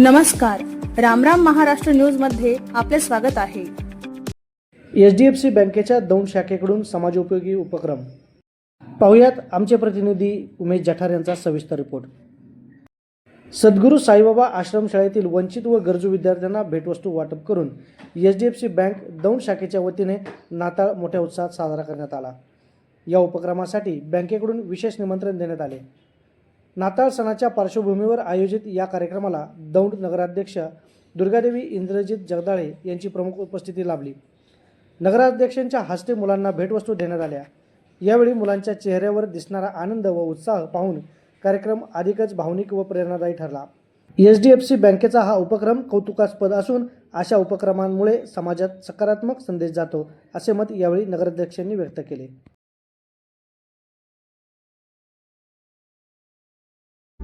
नमस्कार. रामराम महाराष्ट्र न्यूजमध्ये आपले स्वागत आहे. एच डी एफ सी बँकेच्या दोन शाखेकडून समाजोपयोगी उपक्रम. पाहुयात आमचे प्रतिनिधी उमेश जठार यांचा सविस्तर रिपोर्ट. सद्गुरू साईबाबा आश्रमशाळेतील वंचित व गरजू विद्यार्थ्यांना भेटवस्तू वाटप करून H D F C bank Daund शाखेच्या वतीने नाताळ मोठ्या उत्साहात साजरा करण्यात आला. या उपक्रमासाठी बँकेकडून विशेष निमंत्रण देण्यात आले. नाताळ सणाच्या पार्श्वभूमीवर आयोजित या कार्यक्रमाला दौंड नगराध्यक्ष दुर्गादेवी इंद्रजित जगदाळे यांची प्रमुख उपस्थिती लाभली. नगराध्यक्षांच्या हस्ते मुलांना भेटवस्तू देण्यात आल्या. यावेळी मुलांच्या चेहऱ्यावर दिसणारा आनंद व उत्साह पाहून कार्यक्रम अधिकच भावनिक व प्रेरणादायी ठरला. एच डी एफ सी बँकेचा हा उपक्रम कौतुकास्पद असून अशा उपक्रमांमुळे समाजात सकारात्मक संदेश जातो असे मत यावेळी नगराध्यक्षांनी व्यक्त केले.